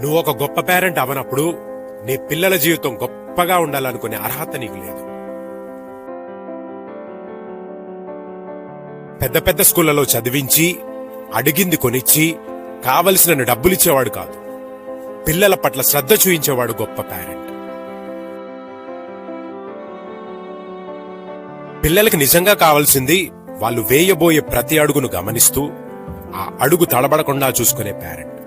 నువ్వు ఒక గొప్ప పేరెంట్ అవనప్పుడు నీ పిల్లల జీవితం గొప్పగా ఉండాలనుకునే అర్హత నీకు లేదు. పెద్ద పెద్ద స్కూళ్ళలో చదివించి అడిగింది కొనిచ్చి కావలసిన డబ్బులిచ్చేవాడు కాదు. పిల్లల పట్ల శ్రద్ధ చూయించేవాడు గొప్ప పేరెంట్. పిల్లలకి నిజంగా కావాల్సింది వాళ్ళు వేయబోయే ప్రతి అడుగును గమనిస్తూ ఆ అడుగు తడబడకుండా చూసుకునే పేరెంట్.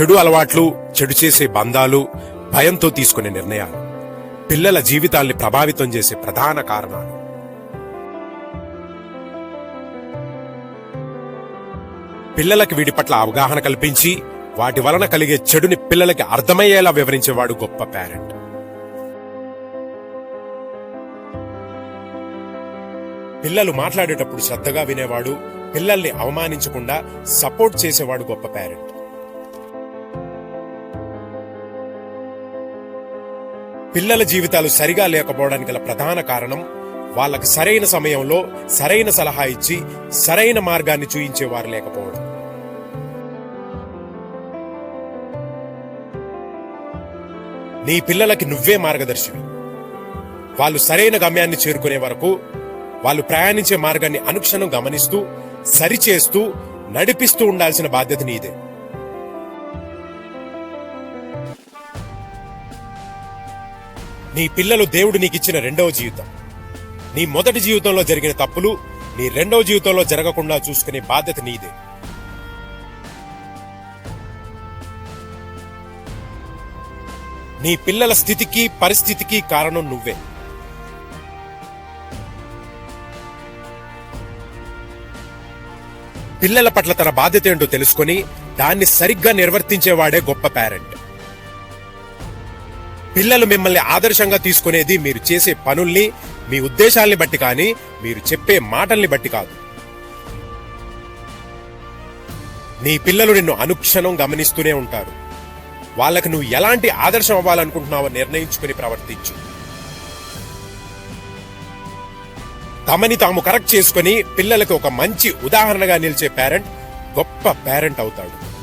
చెడు అలవాట్లు చెడు చేసే బంధాలు భయంతో తీసుకునే నిర్ణయాలు. పిల్లల జీవితాల్ని ప్రభావితం చేసే ప్రధాన కారణాలు. పిల్లలకు వీటి పట్ల అవగాహన కల్పించి వాటి వలన కలిగే చెడుని పిల్లలకి అర్థమయ్యేలా వివరించేవాడు గొప్ప పేరెంట్. పిల్లలు మాట్లాడేటప్పుడు శ్రద్ధగా వినేవాడు పిల్లల్ని అవమానించకుండా సపోర్ట్ చేసేవాడు గొప్ప పేరెంట్. పిల్లల జీవితాలు సరిగా లేకపోవడానికి గల ప్రధాన కారణం వాళ్ళకి సరైన సమయంలో సరైన సలహా ఇచ్చి సరైన మార్గాన్ని చూయించేవారు లేకపోవడం. నీ పిల్లలకి నువ్వే మార్గదర్శివి. వాళ్ళు సరైన గమ్యాన్ని చేరుకునే వరకు వాళ్ళు ప్రయాణించే మార్గాన్ని అనుక్షణం గమనిస్తూ సరిచేస్తూ నడిపిస్తూ ఉండాల్సిన బాధ్యత నీదే. నీ పిల్లలు దేవుడు నీకిచ్చిన రెండవ జీవితం. నీ మొదటి జీవితంలో జరిగిన తప్పులు నీ రెండవ జీవితంలో జరగకుండా చూసుకునే బాధ్యత నీదే. నీ పిల్లల స్థితికి పరిస్థితికి కారణం నువ్వే. పిల్లల పట్ల తన బాధ్యత ఏంటో తెలుసుకొని దాన్ని సరిగ్గా నిర్వర్తించేవాడే గొప్ప పేరెంట్ పిల్లలు మిమ్మల్ని ఆదర్శంగా తీసుకునేది మీరు చేసే పనుల్ని మీ ఉద్దేశాల్ని బట్టి కానీ మీరు చెప్పే మాటల్ని బట్టి కాదు. నీ పిల్లలు నిన్ను అనుక్షణం గమనిస్తూనే ఉంటారు. వాళ్ళకు నువ్వు ఎలాంటి ఆదర్శం అవ్వాలనుకుంటున్నావో నిర్ణయించుకుని ప్రవర్తించు. తమని తాము కరెక్ట్ చేసుకుని పిల్లలకు ఒక మంచి ఉదాహరణగా నిలిచే పేరెంట్ గొప్ప పేరెంట్ అవుతాడు.